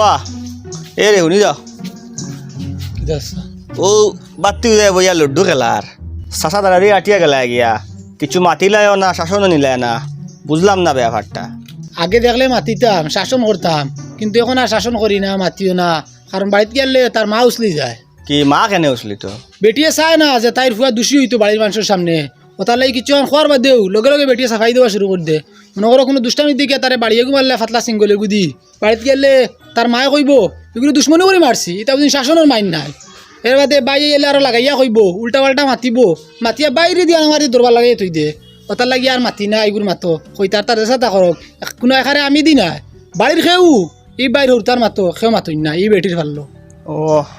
ওয়া এ রে শুনি যাও ও বাতি যায় বইয়া লুডু খেলার চাচা দাঁড়ারি আটিয়া গেলা গিয়া। কিছু মাতিলায়ও না শাসনও নিলায় না। বুঝলাম না ব্যাপারটা আগে দেখলে মাতিতাম শাসন করতাম কিন্তু এখন আর শাসন করি না মাতিও না। কারণ বাড়িতে গেলে তার মা উছলি যায়। কি মা কেনে উঠলি তো বেটিয়ে চায় না যে তাইর ফুয়া দোষী হইতো বাড়ির মানুষের সামনে। ও তার লাগি কিছু খোয়ার বাদ দেও। লগে লগে বেটিয়ে সাফাই দেওয়া শুরু করে দে। মনে করো কোনো দুষ্টামি দিকে তারে বাড়িয়ে মারলে ফাতলা সিঙ্গলে গুদি। বাড়িতে গেলে তার মায়ে কইব এগুলো দুশ্মনী করে মারছি এটা বুঝি শাসনের মাইন নাই। এর বাদে বাইরে এলে আরও লাগাইয়া কইব, উল্টা পাল্টা মাতিব। মাতিয়া বাইরে দিয়ে আমার দরবার লাগাই থই দে। ও তার লাগি আর মাতি না এইগুলো মাতো। কই তার তার চেষ্টা করক কোনো এখানে আমি দি নাই। বাড়ির খেউ এই বাইর তার মাতো খেউ মাতই না এই বেটির ভালো ওহ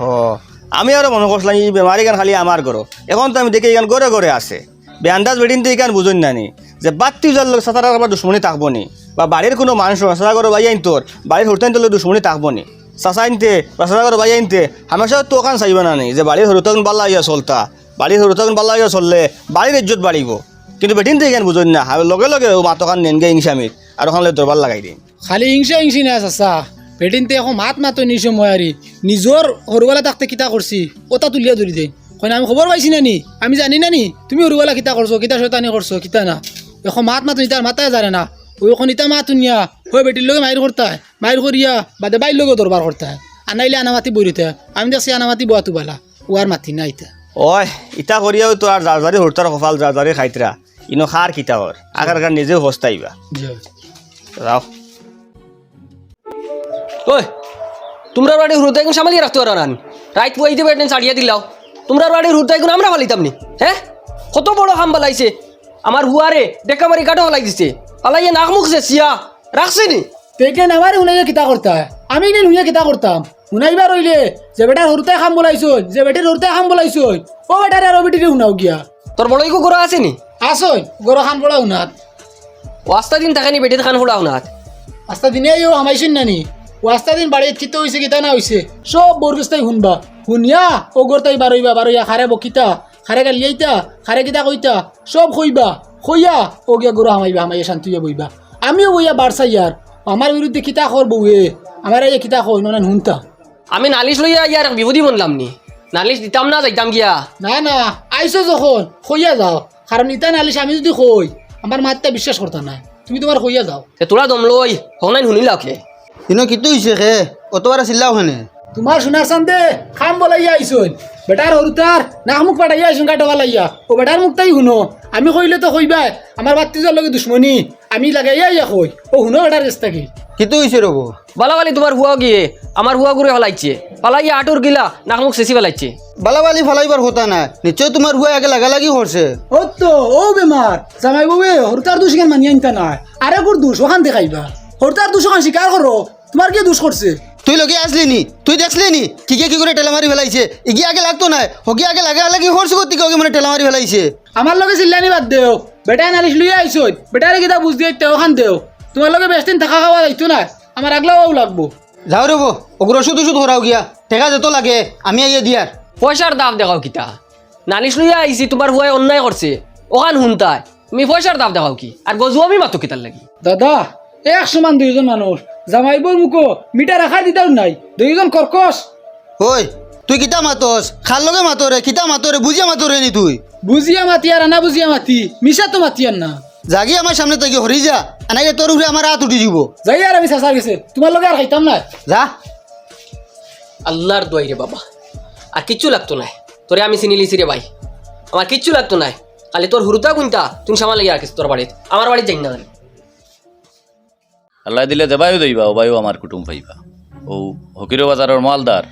আমি আরও মনে করছিলাম এই বেমারি গান খালি আমার ঘর এখন তো আমি দেখি এখান ঘরে ঘরে আছে। বেআন্দাজ বেডিন তো এখান বুঝুন নানি, যে বাত্তি উজার লোক সাঁতার আবার দুশ্মনী থাকব নি, বা বাড়ির কোনো মানুষ সাঁতার করে বাই আইন তোর বাড়ির হরতে আইন তোর দুশ্মনী থাকব নি। চাষা আনতে বা সাঁতার করে বাই আনতে হামেশা তো ওখান চাইব না নি যে বাড়ির হরুতন বাল্লা হইয়া চলতা, বাড়ির হরুতন বাল্লা হইয়া চললে বাড়ির ইজ্জত বাড়িব। কিন্তু বেটিন তো এখান বুঝুন না লগে লগে মাতকান নেনগে ইংসামিত আর ওখানে দরবার লাগাই দিন। খালি হিংসা হিংসি না চাচা বেটিনতে এখন মাত মাতো নিছে মই আরি নিজর সৰুবেলা তাকতে কিতা করছি ওটা তুলিয়া ধরি দে। কইনা আমি খবর পাইছি না নি আমি জানি না নি তুমি সৰুবেলা কিতা করছ কিতা শয়তানি করছ কিতা না। এখন মাত মাতো ইতার মাতাই জানে না। ওই এখন ইতা মাত শুনিয়া হয়ে বেটির লগে মাইর করতায় মাইর করিয়া বাদে বাইর লগে দরবার করতায় আনাইলে আনা মাতি বরিতে আমি দেখছি আনা মাতি বয়া তুবালা ও আর মাতি না ইতা। ওই ইটা করিয়াও তো আর জারজারি হরতার কপাল জারজারি খাইতরা ইনো খার কিতা হর আগার আগার নিজেও হস্তাইবা রাও ওই তোমরা বাড়ির হুরুতাই গুণ সামালিয়ে রাখতে পারো না রাইট পুয়াই দিয়ে বেটেন ছাড়িয়ে দিলাও। তোমরা বাড়ির হুরুতাই গুণ আমরা ফালিতাম নি হ্যাঁ? কত বড় হাম বালাইছে আমার হুয়ারে ডেকা মারি কাটো হলাই দিছে। আলাইয়ে নাক মুখছে সিয়া রাখছে নি? তেকে নামারে হুনাইয়া কিতা করতায় আমি নে হুইয়া কিতা করতাম। হুনাইবার রইলে যে বেটার হরুতাই খাম বলাইছই যে বেটির হরুতাই খাম বলাইছই ও বেটারে আর বেটিরে হুনাও গিয়া। তোর বড়ইকো গোড়া আছে নি? আসই গরো খান পড়া হুনাত ওয়াস্তা দিন থাকেনি বেটির খান ফুড়াও না আস্তা দিনে ইও হামাইছেন নানি। ও আস্তা দিন বাড়িত কিতা হইছে কিতা না হইছে সব বরগস্তাই শুনবা। শুনিয়া ও গরতাই বারইবা বারইয়া খারে বকিতা খারে গালিয়াইতা খারে কিতা কইতা সব কইবা কইয়া ও গিয়া গরু হামাইবা হামাইয়া শান্তিয়া বইবা। আমিও বইয়া বাড়ছাই ইয়ার আমার বিরুদ্ধে কিতা করব এ আমার এই কিতা কই না হুনতা। আমি নালিশ লইয়া ইয়ার বিপদী বনলাম নি? নালিশ দিতাম না যাইতাম গিয়া? না না আইসো যখন কইয়া যাও কারণ ইতা নালিশ আমি যদি কই আমার মাতটা বিশ্বাস করতা না তুমি তোমার কইয়া যাও। তে তোরা দম লই হনাইন শুনিলাও কে? ইনো কিতো হইছে খে অতবার চিল্লা ওখানে তোমার সোনার চান্দে খাম বলাইয়া আইসুন বেটার হরুতার নাক মুখ পাঠাইয়া আইসুন কাটো বলাইয়া ও বেটার মুখ তাই শুনো। আমি কইলে তো কইবাই আমার বাত্তিজার লগে দুশ্মনী। আমি লাগাইয়া ইয়া কই। ও শুনো বেটার রেস্তা কি? কিতো হইছে রব বালাবালি তোমার হুয়া গিয়ে আমার হুয়া ঘুরে হলাইছে। পালাইয়া আটুর গিলা নাক মুখ চেঁচি ফেলাইছে বালাবালি ফালাইবার কথা না নিশ্চয় তোমার হুয়া আগে লাগালাগি করছে ও তো ও বেমার জামাই বউয়ে হরতার দোষ কেন মানিয়া আনতা নাই। আরে কোর দোষ? ওখান দেখাইবা। হরতার দোষ ওখান স্বীকার করো তোমার কি দোষ করছে তুই লগে আসলি নি? তুই দেখলি নি? কি কি করে টেলা মারি ফেলাইছে? ইগি আগে লাগতো না। হকি আগে লাগা লাগি করছে কত কি মানে টেলা মারি ফেলাইছে। আমার লগে চিল্লানি বাদ দেও। বেটাই নালিশ লইয়া আইসুন বেটারে কিতা বুঝ দিয়ে ওখান দেও। তোমার লগে বেশ দিন থাকা খাওয়া যাইতো না। আমার আগলাও লাগবো। যাও রব ওগুলো ওষুধ ওষুধ করাও গিয়া। টেকা যেত লাগে আমি আইয়ে দিয়ার পয়সার দাম দেখাও কিতা। নালিশ লইয়া আইছি তোমার হুয়াই অন্যায় করছে ওখান শুনতাই। তুমি পয়সার দাম দেখাও কি? আর গজু আমি মাতো কিতার লাগি। দাদা এক সমান দুইজন মানুষ জামাইবর মুখো মিঠা রাখা দিতাও নাই দুইজন কর্কশ। ওই তুই কিতা মাতস? খার লগে মাতরে কিতা মাতরে বুঝিয়া মাতরে নি তুই? বুঝিয়া মাতি আর আনা বুঝিয়া মাতি মিশা তো মাতি আর না। জাগি আমার সামনে থেকে হরি যা এনেকে তোর উপরে আমার হাত উঠি দিব। যাই আর আমি চেষ্টা গেছে তোমার লগে আর খাইতাম না যা। আল্লাহর দোয়াই রে বাবা। আর কিচ্ছু লাগতো নাই তোরে আমি চিনি লিছি রে ভাই আমার কিচ্ছু লাগতো নাই খালি তোর হুরুতা গুনতা তুমি সামাল লাগিয়ে রাখিস তোর বাড়িতে আমার বাড়িতে যাই না জানি। আল্লাহ দিলে দেবায়ও দইবা ও বাইও আমার কুটুম পাইবা। ও হকিরো বাজারের মালদার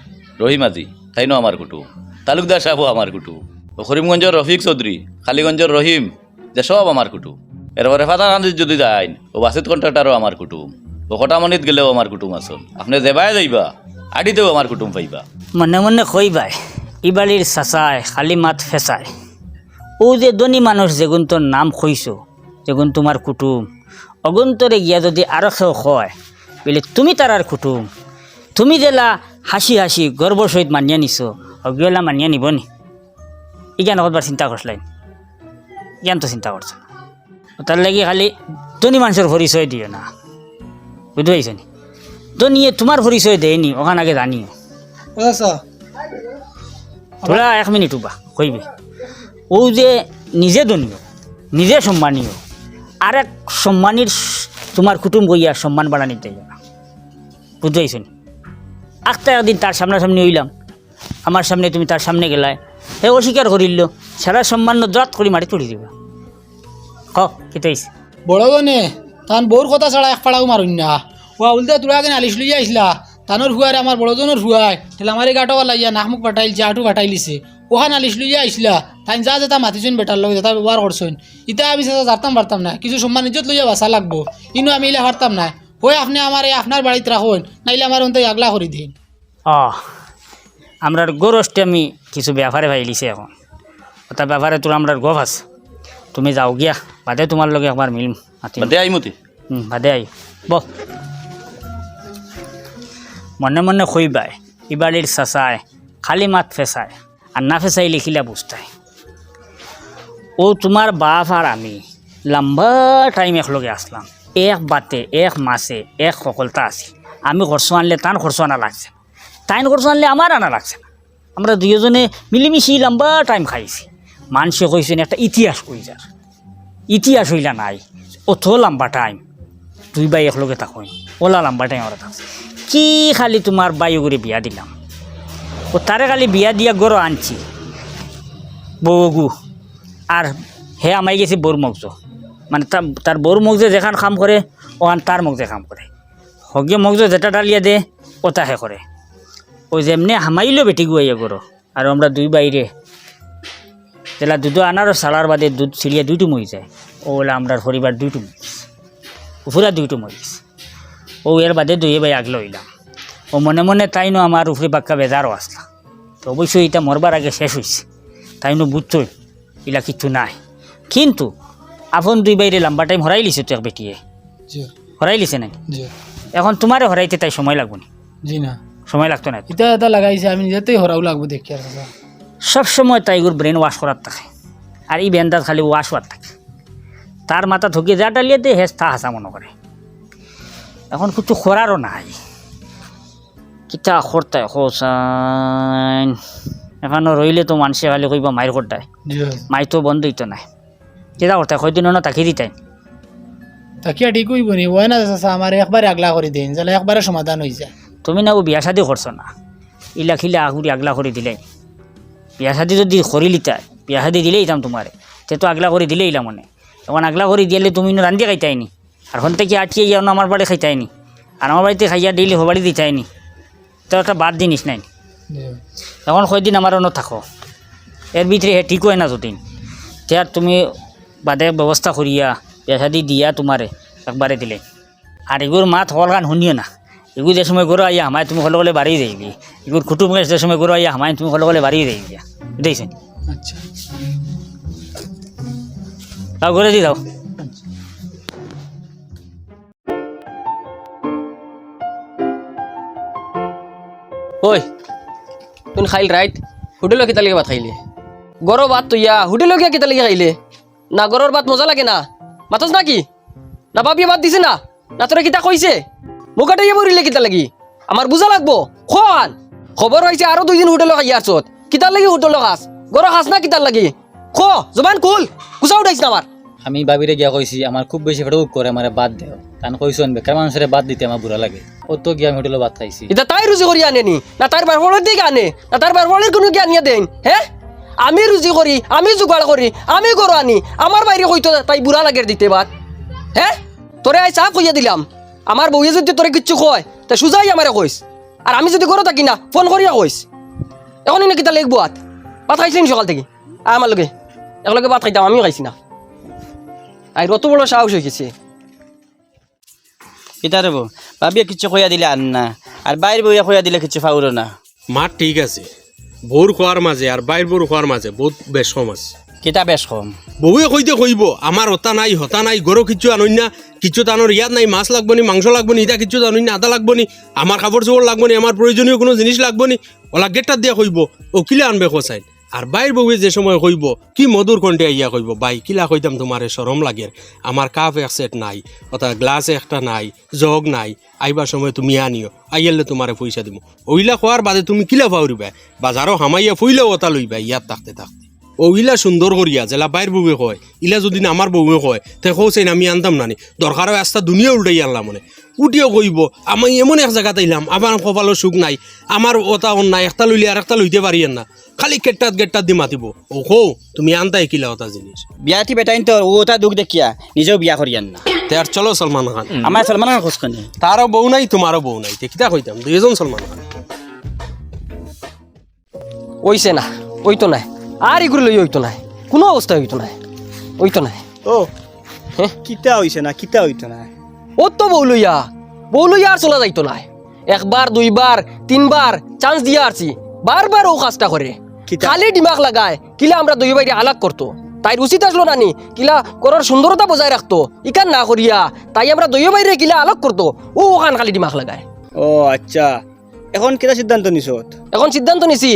রহিমাজি তাইনো আমার কুটুম। তালুকদার সাহেবও আমার কুটুম। ও করিমগঞ্জের রফিক চৌধুরী, খালিগঞ্জের রহিম, যে সব আমার কুটুম। এরপরে ফাতাকান্দির যদি যাইন, ও বাসিত কন্ট্রাক্টারও আমার কুটুম। ও কটামনিত গেলেও আমার কুটুম আসন আপনি দেবায় যাইবা আডিতেও আমার কুটুম পাইবা। মনে মনে কইবাই, ইবালির চাচায় খালি মাত ফেঁচায় ও যে ধনী মানুষ যেগুন তোর নাম কইছো, যেগুন তোমার কুটুম অগুন্তরে গিয়া যদি আরও কেউ কয় বলে তুমি তার আর কুটুম তুমি জেলা হাসি হাসি গর্বর সহিত মানিয়া নিছো অগিয়েলা মানিয়া নিব নি ইজ্ঞান কতবার চিন্তা করছিলেন জ্ঞান তো চিন্তা করছ তার লাগি খালি ধনী মানুষের পরিচয় দিও না। বুঝতে পারছ নি? তো নিয়ে তোমার পরিচয় দেয়নি ওখানে আগে জানিও। তোরা এক মিনিট উবা কইবে ও যে নিজে দনীয় নিজে সম্মানীয় আর এক সম্মানীর তোমার কুটুম বইয়া সম্মান বাড়া নিতে যাবা বুঝতেইছেন একটা একদিন তার সামনাসামনি হইলাম। আমার সামনে তুমি তার সামনে গেলায়। হে অস্বীকার করিল, সারা সম্মান দ্রাত করে মারি তুলি দিবা। ক বড় গনে তান বউর কথা ছাড়া এক পাড়াও মারুন না। ও উল্টা তোরা কেন আলিশ লইয়া আইসলা। তানোর হুয়ারে আমার বড়জনের হুয়াই ঠেলামারি গাটো লাইয়া নাকমুখ পাঠাইলছে আটু পাঠাইলিছে ওখান আলিশ লইয়া আইসলা তাই যা যেটা মাতিছুন বেটার লগে যেটা ব্যবহার করছুন ইটা আমি সেটা জারতাম পারতাম না কিছু সম্মান ইজ্জত লইয়া বাসা লাগবো ইনো আমি ইলা পারতাম না হই আপনি আমার এই আপনার বাড়িতে রাখুন নাইলে আমার অন্তে আগলা করে দিন আমরার গোরসটি আমি কিছু ব্যাপারে ভাইলিছে এখন ওটা ব্যাপারে তোর আমরার গভ আছে তুমি যাও গিয়া বাদে তোমার লগে একবার মিলম মাতিম বাদে আইমতি হুম বাদে আই ব মনে মনে খইবাই ইবাড়ির চাচায়, খালি মাত ফেসায় আর না ফেসাই লিখিলা বুঝতাই ও তোমার বাপ আর আমি লম্বা টাইম একলগে আসলাম এক বাতে এক মাসে এক সকলতা আছি। আমি খরচ আনলে তান খরচ আনা লাগছে। তাইন খরচ আনলে আমার আনা লাগছে না। আমরা দুজনে মিলিমিশি লম্বা টাইম খাইছি। মানুষে কইছেন একটা ইতিহাস কই যার ইতিহাস হইলা নাই। অত লম্বা টাইম দুই বাই একলগে থাকুন ওলা লম্বা টাইম ওরা থাকছে কি খালি তোমার বায়ু করে বিয়া দিলাম? ও তারে খালি বিয়া দিয়া গরো আনছি? বউগু আর হে আমাই গেছে বউর মগজ। মানে তার বউর মগজে যেখান কাম করে ওখান তার মগজে কাম করে হগে মগজ যেটা ডালিয়া দে, ওটা হে করে ওই যেমনি হামাইলো বেটি গুয়াইয়া গরো আর আমরা দুই বাইরে যেলা দুধ আনারও সালার বাদে দুধ ছিড়িয়া দুইটু মই যায়। ও আমরা পরিবার দুইটু মই পুরা দুইটু মরিস ও এর বাদে দুই বাই আগলে হইলাম ও মনে মনে তাইনো আমার উপরে বাক্কা বেজারও আসলা তো অবশ্যই এটা মরবার আগে শেষ হয়েছে তাইনো বুঝছই এলা কিচ্ছু নাই। কিন্তু আপন দুই বাইরে লম্বা টাইম হরাই লিছে তো এক বেটিয়ে হরাই লিছে নাকি? এখন তোমারে হরাইতে তাই সময় লাগবো না? জি না। সময় লাগতো না ইটা এটা লাগাইছে আমি নিজেতেই হরাও লাগবো দেখি আর সব সময় তাইগুর ব্রেন ওয়াশ করার থাকে। আর এই বেন্দাত খালি ওয়াশ হওয়ার থাকে। তার মাথা ঠকিয়ে যা ডালিয়ে দিয়ে হেস তা হাসা মনে করে। এখন কিছু করারও নাই। কিতা করতে হোসাইন এখানে রইলে তো মানুষে খালি কইব মায়ের করতায় মাই তো বন্ধই তো নাই। কিতা করতে কয়দিন না তাকি দিতাই? তাকিয়া ঠিক হইব নি ওই না আমার একবারে আগলা করে দিন যাতে একবারে সমাধান হয়ে যায়। তুমি না ও বিয়া শাদি করছ না? ইলা খিলা আগুরি আগলা করে দিলে। বিয়া শাদি যদি করিলিতাই বিয়া শাদি দিলেই ইতাম তোমারে তে তো আগলা করে দিলেই ইলা মনে। এখন আগলা করে দিলে তুমি নো রান্দি খাইতাইনি আর হন থেকে আটকে যাও না আমার বাড়ি খাইতাইনি। আর আমার বাড়িতে খাইয়া ডেইলি হবাড়ি দিতাইনি। তো একটা বাদ জিনিস নাই। এখন কয়দিন আমার অন্য থাকো। এর ভিতরে হে ঠিক হয় না যদিন তার তুমি বাদে ব্যবস্থা করিয়া বিয়া শাদি দিয়া তোমারে একবারে দিলে। আর এগুর মাত হল গান শুনিও না। এগুলো যে সময় গরু আইয়া হামায় তুমি হলে বাড়ি যাইবি। এগুর কুটুম যে সময় গরু আইয়া হামায় তুমি হলে হলে বাড়ি যাইবি। বুঝেছেন আচ্ছা। তাও ঘুরে দি দাও। ওই তুন খাইল ৰাইট হোটেলৰ কেইটালৈকে ভাত খাইলে গৰ ভাত তৈয়া হোটেলৰ কিয় কেইটালৈকে খাইলে না গৰৰ ভাত মজা লাগে না মাতছ না কি নাভাবিয়ে ভাত দিছে না নাতৰে কিতা কৈছে মোকাটাইয়ে পৰিলে কিতা লাগি আমাৰ বুজা লাগব খোৱান খবৰ হৈছে আৰু দুইদিন হোটেলত খাই ইয়াৰ চত কিটাৰ লাগি হোটেলৰ সাঁচ গৰৰ সাঁচ না কিটাৰ লাগি খ জবান খোল কুচা উঠাইছ না আমাৰ আমি বাবিরে গিয়া কইছি, আমার খুব বেশি ফেটে করে আমার বাদ দেও। তান কইছন বেকার মানুষের বাদ দিতে আমার বুড়া লাগে। ও তো গিয়া আমি হোটেলে বাদ খাইছি। এটা তাই রুজি করি আনেনি না? তার বারফলের দিকে আনে? না তার বারফলের কোনো জ্ঞান নিয়ে দেন? হ্যাঁ আমি রুজি করি আমি জোগাড় করি আমি গরু আনি আমার বাইরে হইতো তাই বুড়া লাগে দিতে বাদ হ্যাঁ তোরে আই চাপ কইয়া দিলাম। আমার বউয়ে যদি তোরে কিচ্ছু কয়, তা সুজাই আমারে কইস আর আমি যদি গরু থাকি না, ফোন করিয়া কইস এখন নাকি তা লিখব আত ভাত খাইছিলেন সকাল থেকে? আমার লগে। একলগে ভাত খাইতাম আমিও খাইছি না। আর অত বড় সাহস হয়ে গেছে কিতা রে বউ ভাবিয়া কিচ্ছু কইয়া দিলে আন না। আর বাইরে বইয়া কইয়া দিলে কিচ্ছু ফাউরো না। মাঠ ঠিক আছে। বউর খোয়ার মাঝে আর বাইর বউর খোয়ার মাঝে বহুত বেশ কম আছে। কিতা বেশ কম? বউয়ে কইতে কইব আমার হতা নাই হতা নাই গরো কিছু আনই না কিচ্ছু তানোর ইয়াদ নাই মাছ লাগবো নি মাংস লাগবো নি ইটা কিচ্ছু আনই না আদা লাগবো নি আমার কাপড় চোপড় লাগবো নি আমার প্রয়োজনীয় কোনো জিনিস লাগবো নি। ওলা গেটটা দিয়া কইব ও কিলে আনবে খোসাইন আর বাইর বউয়ে যে সময় কইব কি মধুর কণ্ঠে আইয়া কইব বাই কিলা কইতাম তোমারে সরম লাগে। আমার কাপ এক সেট নাই অথা গ্লাস একটা নাই, জগ নাই আইবার সময় তুমি আনিও, আইয়ালে তোমারে পয়সা দিব ওইলা খোয়ার বাদে তুমি কিলা পাউরিবা বাজারও হামাইয়া ফুইলেও ওটা লইবা, ইয়াত থাকতে থাকতে। ওইলা সুন্দর করিয়া জেলা বাইর বউয়ে কয়, ইলা যদি আমার বউয়ে কয়, তে কৌছেন আমি আনতাম নানি। দরকার হয় আস্তা দুনিয়া উল্টাই আনলাম মানে। উঠিও কইব। আমি এমন এক জায়গাত আইলাম আমার কপালো সুখ নাই। আমার ওটা অন্যায় একটা লইলে আর একটা লইতে পারি না। খালি কেট্টাত গেট্টাত দি মাতিব। ও কৌ তুমি আনতাই কিলা ওটা জিনিস। বিয়াটি বেটাইন তো ওটা দুঃখ দেখিয়া নিজেও বিয়া করিয়ান না। তে আর চলো সলমান খান। আমার সলমান খান খোঁজ করি তারও বউ নাই তোমারও বউ নাই। তে কিতা কইতাম দুইজন সলমান খান। ওইছে না ওইতো নাই। আর এগুলো লই ওইতো নাই। কোনো অবস্থা হইতো নাই। ওইতো নাই। ও হ্যাঁ? কিতা হইছে না কিতা হইতো না ও তো বউ লইয়া বউ লইয়া আর চলা যাইতো নাই একবার দুইবার তিনবার চান্স দিয়া আসছি বারবার ও কাজটা করে? খালি দিমাগ লাগায় কিলা আমরা দুই বাইরে আলাগ করতো। তাই উচিত আসলো নানি কিলা করার সুন্দরতা বজায় রাখতো। ইকান না করিয়া তাই আমরা দুই বাইরে কিলা আলাগ করতো। ও ওখান খালি দিমাগ লাগায়। ও আচ্ছা। এখন কিতা সিদ্ধান্ত নিছত এখন সিদ্ধান্ত নিছি।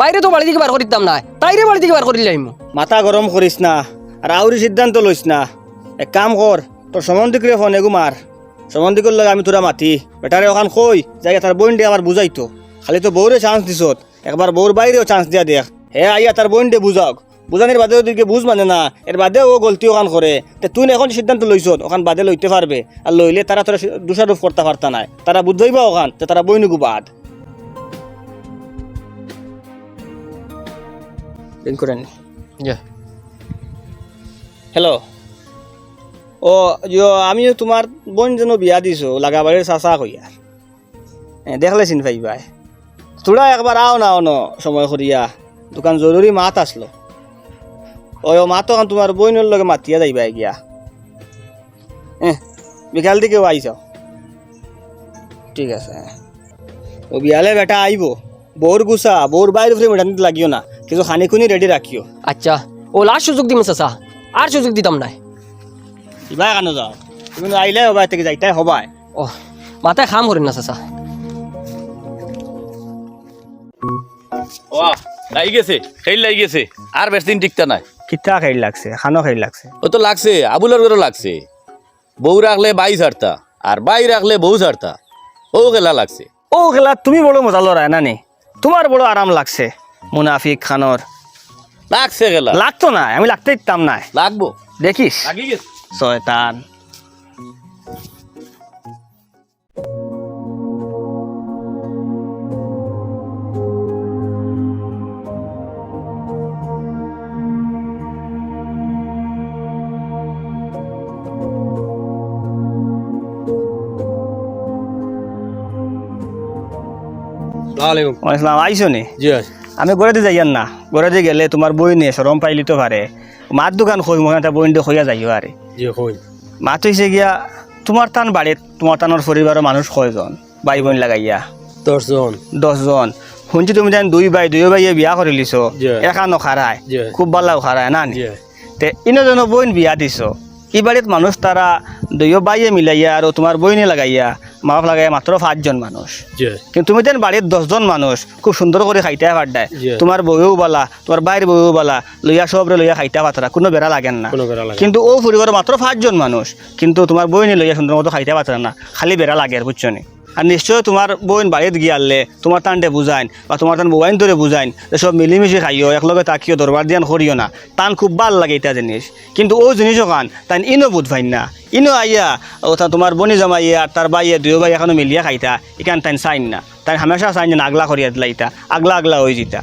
বাইরে তো বাড়ি থেকে বার করিতাম না। তাইরে বাড়ি থেকে বার করিলাম মাথা গরম করিস না আর আউরি সিদ্ধান্ত লইস না। এক কাম কর তোর সম্বন্ধিকরে ফোন এগু মার। সম্বন্ধিকর লগে আমি তোরা মাতি। বেটারে ওখান কই? যাই তার বোন দিয়ে আমার বুঝাইতো। খালি তো বউরে চান্স দিছত। একবার বউর বাইরেও চান্স দিয়া দেখ। হে আইয়া তার বোন দিয়ে বুঝাওক। বুঝানির বাদে ওদিকে বুঝ মানে না? এর বাদে ও গলতি ওখান করে। তে তুই এখন সিদ্ধান্ত লইছত ওখান বাদে লইতে পারবে। আর লইলে তারা তোরা দোষারোপ করতে পারতা নাই। তারা বুঝাইবা ওখান তে তারা বইনুগু বাদ। দিন করে হ্যালো ও আমিও তোমার বোন যেন বিয়া দিছো লাগাবাড়ির চাচা কইয়া এ, দেখলে চিন পাই। ভাই তোরা একবার আও না অন সময় করিয়া দোকান জরুরি মাত আসলো ও মাতো তোমার বইনের লগে মাতিয়া যাইবা গিয়া। এ বিকাল দিকেও আইসাও ঠিক আছে। হ্যাঁ। ও বিয়ালে বেটা আইব বউর গুছা বউর বাইরে ফিরে মেটানিতে লাগিও না। কিছু খানি খুনি রেডি রাখিও আচ্ছা। ও লাস্ট সুযোগ দিম চাচা। আর সুযোগ দিতাম নাই। কিবা কানো যাও। তুমি আইলে হবাই থেকে যাইতাই হবাই। ও মাথায় খাম করেন না চাচা ও লাগি গেছে খেল লাগি গেছে। আর বেশ দিন টিকতা নাই। কিতা খাই লাগছে খানো খাই লাগছে। ও তো লাগছে আবুলের করে লাগছে। বউ রাখলে বাই ছাড়তা আর বাই রাখলে বউ ছাড়তা ও খেলা লাগছে। ও খেলা তুমি বড় মজা লড়াই নানি তোমার বড় আরাম লাগছে মুনাফিক খানোর লাগছে খেলা। লাগতো না আমি লাগতে দিতাম না লাগবো। দেখিস লাগি গেছে। শয়তান। আমি গড়ে যাইয়ান না? গড়ে দিয়ে গেলে তোমার বই নিয়ে সরম পাইলি তো পারে। মাত দোকান খই মনে একটা বই দিয়ে খইয়া যাইও আরে। মাত হয়েছে গিয়া তোমার টান বাড়িত তোমার টানোর পরিবারের মানুষ কয়জন ভাই বোন লাগাইয়া। দশজন দশজন শুনছি তুমি যেন দুই ভাই দুই ভাইয়ে বিয়া করে লিছ। জি। একা নখারায় খুব ভালো খারায় না তে ইনজন বইন বিয়া দিছ। ই বাড়িত মানুষ তারা দুইও বাইয়ে মিলাইয়া আর তোমার বইনে লাগাইয়া। মাফ লাগে মাত্র পাঁচজন মানুষ। কিন্তু তুমি তেন বাড়ির দশজন মানুষ খুব সুন্দর করে খাইতে পারডায় জি। তোমার বউও বালা তোমার বাইর বউও বালা লইয়া সবরে লইয়া খাইতে পাতরা কোনো বেড়া লাগেন না। কিন্তু ও পরিবার মাত্র পাঁচজন মানুষ কিন্তু তোমার বই নিয়ে লইয়া সুন্দর মতো খাইতে পাতরা না খালি বেড়া লাগে আর বুঝছ নি? আর নিশ্চয় তোমার বোন বাড়িত গিয়ালে তোমার টানটে বুঝাইন বা তোমার টান বউয়াইন ধরে বুঝাইন সব মিলিমিশি খাইও, একলগে তাকিও, দরবার দিয়ান করিও না। টান খুব ভালো লাগে এটা জিনিস। কিন্তু ও জিনিসও খান তাই ইনো বুধভাইন না। ইনো আইয়া, ও তোমার বনি জমাইয়ে আর তার বাইয়ে দুই ভাই এখনও মিলিয়া খাইতা, এখান তাই চাইন না। তাই হামেশা চাইন না আগলা করিয়া দিলা ইটা আগলা আগলা হয়ে যেতা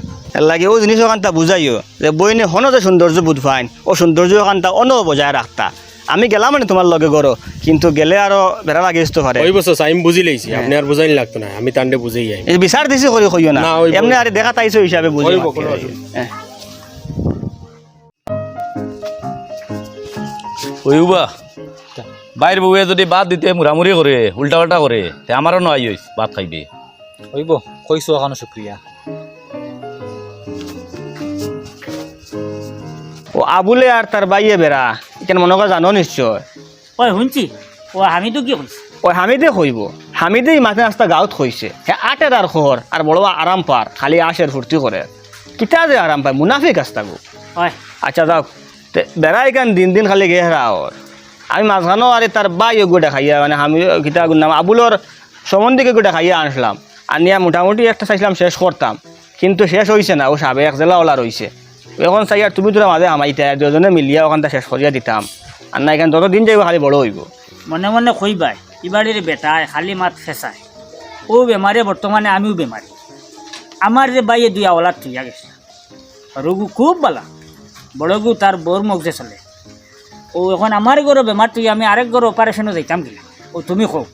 লাগে ও জিনিস ওখানটা বুঝাইও যে বইনে হনো যে সৌন্দর্য বুধ বুধভাইন ও সৌন্দর্য ওখানটা অন্য বজায় রাখতা। আমি গেলাম মানে তোমার লগে গরো কিন্তু গেলে আরও বেড়া লাগে তো পারে ওই বছর আমি বুঝি লাইছি আপনি আর বুঝাইন লাগতো না। আমি তান্ডে বুঝেই যাই এই বিচার দিছি করি কইও না। এমনি আরে দেখা তাইছো হিসাবে বুঝি ওইব, বাইর বউয়ে যদি বাদ দিতে মুড়ামুড়ি করে উল্টা পাল্টা করে তে আমারও নয় হইস ভাত খাইবে। হইব কইছো এখনও শুক্রিয়া ও আবুলে আর তার বাইয়ে বেড়া এখানে মনে করে জানো নিশ্চয়। ওই শুনছি। ও হামিদু কি কইছে ওই হামিদে কইব হামিদেই মাঝে রাস্তা গাঁত কইছে হে আটে তার খবর আর বড় আরাম পার খালি আসের ফুর্তি করে কিতা যে আরাম পায় মুনাফিক আস্তা গো। হয়। আচ্ছা যাও বেড়াই কান দিন দিন খালি গেহরা ওর আমি মাঝখানো আরে তার বাই গোটা খাইয়া মানে আমি কিতা নাম আবুলর সম্বন্ধীকে গোটা খাইয়া আনলাম আনিয়া মোটামুটি একটা চাইছিলাম শেষ করতাম কিন্তু শেষ হয়েছে না ও সাবে এক জেলা ওলা রয়েছে এখন চাই আর তুমি তোরা মাঝে হামাইতে দুজনে মিলিয়া ওখানটা শেষ করিয়া দিতাম আর না এখান তত দিন যাইব খালি বড় হইব। মনে মনে কইবাই ইবাড়ির বেটায় খালি মাত ফেসায় ও বেমারে বর্তমানে আমিও বেমারি আমার যে বাইয়ে দুই আওলাদ থুইয়া গেছে। রঘু খুব বালা। বড়গু তার বোর মগজে চলে। ও এখন আমার গরো বেমার তুই আমি আরেক গরো অপারেশনও যাইতাম কিনা ও তুমি কও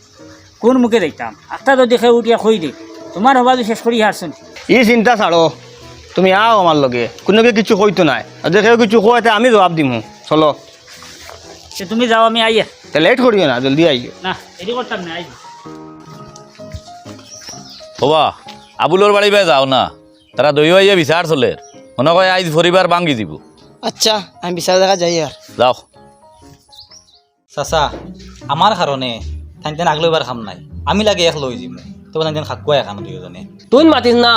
কোন মুখে যাইতাম? আটটা যদি খেয়ে উঠিয়া খই দে। তোমার হবা শেষ করি হারছুন ই চিন্তা ছাড়ো তুমি আও আমার লগে। কোনোকে কিছু কইতো নাই। আর দেখে কিছু কয় আমি জবাব দিমু। চলো। তুমি যাও আমি আইয়া। তে লেট করিও না জলদি আইও না এটি করতাম না আইব হবা আবুলোর বাড়ি বাই যাও না। তারা দই আইয়া বিচার চলে। মনে কয় আইজ পরিবার ভাঙ্গি দিব। আচ্ছা আমি বিচার দেখা যাই আর যাও। চাচা আমার কারণে তাই তেন আগলৈ এবাৰ খাম নাই। আমি লাগে এক লৈ যাম। তো তাই তেন খাকুৱাই এখন দুয়োজনে। তুই মাতিস না।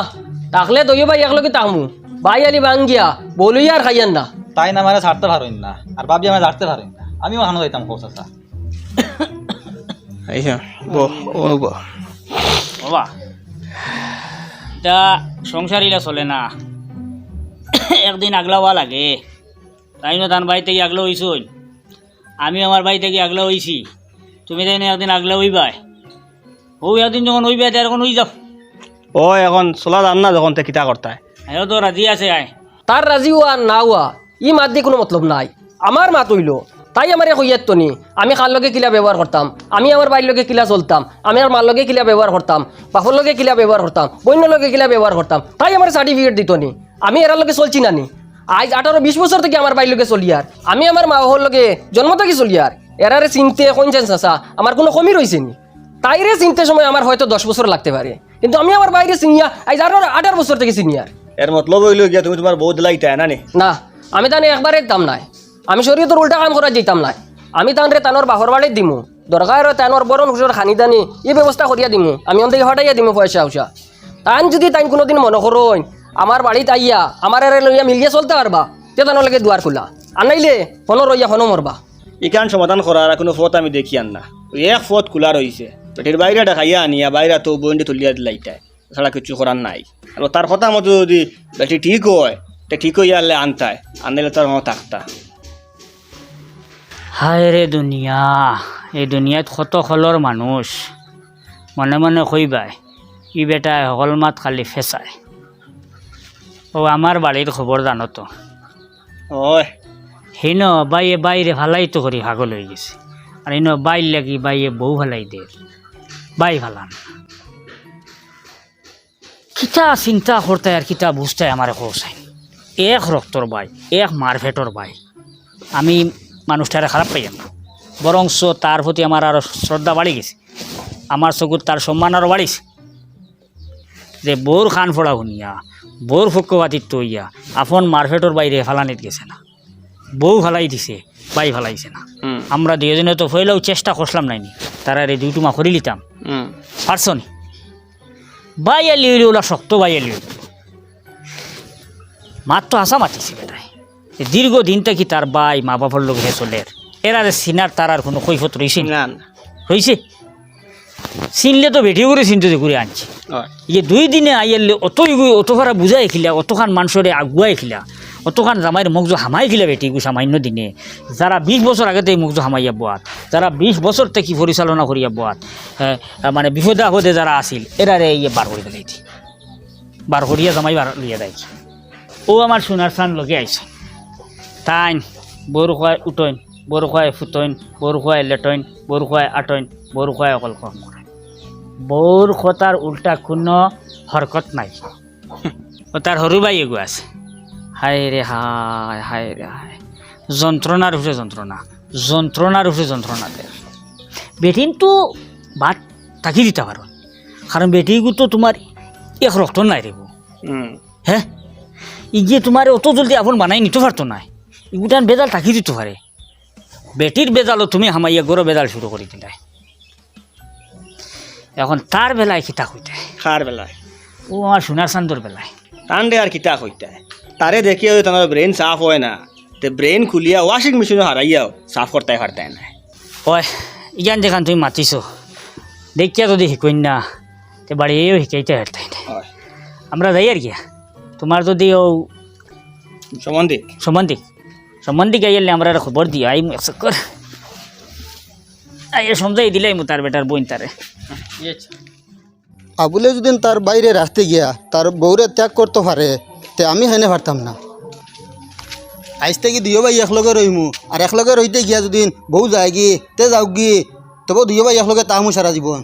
তাকলে তৈও ভাই একলগে তাকমু ভাই আলি বাঙ্গিয়া বলুই আর খাইয়ান না। তাই না মানে ছাড়তে পারেন না। আর বাবি আমার ছাড়তে পারেন না। আমিও খানো যাইতাম কো চাচা আইসা বো ও বো। বাবা তা সংসারিলা চলে না। একদিন আগলাওয়া লাগে। তাই না তার বাড়ি থেকে আগলা হইছই আমি আমার বাড়ি থেকে আগলা হইছি। তুমি তাই না একদিন আগলা হইবাই? ও একদিন যখন হইবে তাই এখন হই যাও। ও এখন চলা যান না যখন তে কিতা করতায় তো রাজি আছে আয় তার রাজি হওয়া না হওয়া ই মাত দিয়ে কোনো মতলব নাই। আমার মাত হইল তাই আমার হইয়ার তো নি আমি খার লগে কিলা ব্যবহার করতাম আমি আমার বাড়ির লগে কিলা চলতাম। আমি আমার মার লগে কিলা ব্যবহার করতাম বাপর লগে কিলা ব্যবহার করতাম বন্য লগে কিলা ব্যবহার করতাম তাই আমার সার্টিফিকেট দিত নি আমি এরার লগে চলছি না নি আজ আঠারো বিশ বছর থেকে আমার বাড়ির লগে চলি আর আমি আমার মা বাবার লগে জন্ম থেকে চলি আর এরারে চিনতে কনচেন্স আসা আমার কোনো কমি রয়েছে নি? তাইরে চিনতে সময় আমার হয়তো দশ বছর লাগতে পারে কিন্তু আমি আমার বাইরে চিনিয়া আজ আঠারো আঠারো বছর থেকে চিনিয়ার এর মতলব হইল গিয়া তুমি তোমার বউ দিলাইতা না নি? না আমি তানে একবারে দাম নাই। আমি শরীয়তের উল্টা কাম করা যেতাম নাই। আমি তানরে তানোর বাহর বাড়িত দিমু। দরকার তানোর বরণ হুসর খানি দানি এই ব্যবস্থা করিয়া দিমু। আমি অন থেকে হটাইয়া দিমু পয়সা উসা তান যদি তাই কোনোদিন মনে করইন আমার বাড়িতে আইয়া আমার এরে লইয়া মিলিয়ে চলতে পারবা তে তানোর লাগে দুয়ার খোলা। আর নাইলে ফোনো রইয়া ফোনো মরবা ইকান সমাধান করার আর কোনো ফত আমি দেখি আন না। এক ফত খোলা রয়েছে পেটের বাইরে দেখাইয়া আনিয়া বাইরে তো বইন্ডে তুলিয়া দিলাইতায় ছাড়া কিছু করার নাই আর তার কথা মতো যদি বেটি ঠিক হয় তে ঠিক হইয়া আনলে আনতায় আনলে তার মতো থাকতা হায় রে দুনিয়া এই দুনিয়াত কত খলৰ মানুষ মনে মনে কইবাই ই বেটাই সকল মাত খালি ফেঁচায় ও আমার বাড়ির খবর জানো তো ওই হিন বাইয়ে বাইরে ভালাই তো করি ভাগল হয়ে গেছে আর ইন বাইর লাগি বাইয়ে বউ ভালাই দে বাই ভালান। কিতা চিন্তা করতে আর কিতা বুঝতে আমার কৌসাই এক রক্তর বাই এক মারভেটর বাই। আমি মানুষটারে খারাপ পাই না বরংস তার প্রতি আমার আরও শ্রদ্ধা বাড়ি গেছে। আমার চকুত তার সম্মান আরও বাড়িছে যে বোর খান ফোড়া শুনিয়া বোর ফুক্কবাতিত তৈয়া আপন মারভেটর বাইরে ফালানিত গেছে না। বউ ফালাই দিছে বাই ফালাইছে না। আমরা দুজনে তো হইলেও চেষ্টা করলাম নাইনি। তারা রে দুইটুমা করে লিতাম পারছ নি বাই আলি হইলে ওলা শক্ত বাই আলি হইল। মাত্র আশা মাতিছে বেটাই এ দীর্ঘদিন থেকে তার বাই মা বাবার লোক হে চলের এরা সিনার তার আর কোনো কৈফত রয়েছে না? রয়েছে চিনলে তো বেটি করে চিনতে যে করে আনছে। ইয়ে দুই দিনে আইয়ালে অত অত ভাড়া বুঝাই খিলা অতখান মানুষরে আগুয়াই খিলা অতখান জামাইয়ের মগজু হামাই খিলা বেটি গু সামান্য দিনে। যারা বিশ বছর আগতে মগজু হামাইয়া বোয়াত যারা বিশ বছর থেকে পরিচালনা করিয়া বোয়াত মানে বিপদে আপদে যারা আছিল এরারে ইয়ে বার করে দিলাইছি বার করিয়া জামাই বার লিয়া দেয় ও আমার সোনার চান লগে আইছে তাইন বড় খুৱাই উটইন বড় খুৱাই ফুটইন বড় খুৱাই লেটইন বড় খুৱাই আটইন বড় খুৱাই অকল কম বৌর কথার উল্টা কোনো হরকত নাই। ও তার সৰু বাই এগু আছে। হায় রে হায় হায় রে হায়। যন্ত্রণার উপরে যন্ত্রণা যন্ত্রণার উপরে যন্ত্রণা দেয় বেটিন তো বাদ থাকি দিতে পারো। কারণ বেটিগু তো তোমার এক রক্ত নাই রে বউ। হুম হ্যাঁ ইগিয়ে তোমার অত জলদি আপন বানাই নিতে পারতো না ইগুটান বেজাল থাকি দিতে পারে বেটির বেজালও তুমি হামাইয়া গরো বেজাল শুরু করে দিলে এখন তার বেলায় খিতা হইতে খার বেলায় ও আমার সোনার চান্দর বেলায় টান্ডে আর কিতা কইতায় তারে দেখিয়ে তোমার ব্রেন সাফ হয় না তে ব্রেন খুলিয়া ওয়াশিং মেশিনে হারাইয়াও সাফ করতে পারতায় না। হয় ইগান যেখান তুমি মাতিছ দেখিয়া যদি শিকইন না তে বাড়িয়েও শিকাইতে হারতাই না। আমরা যাই আর গিয়া তোমার যদি ও সম্বন্ধে? সম্বন্ধী? সম্বন্ধী গাইলে আমরা খবর দিও আই চক্কর আই সমঝাই দিলাই মু তার বেটার বোন তারে। আবুলে যদি তার বাইরে রাখতে গিয়া তার বউরে ত্যাগ করতে পারে তে আমি হেনে পারতাম না। আইস থেকে দুই ভাই একলগে রইমু আর একলগে রইতে গিয়া যদি বউ যায় গিয়ে তে যাও গিয়ে তবু দুই ভাই একলগে তাহামু সারা জীবন।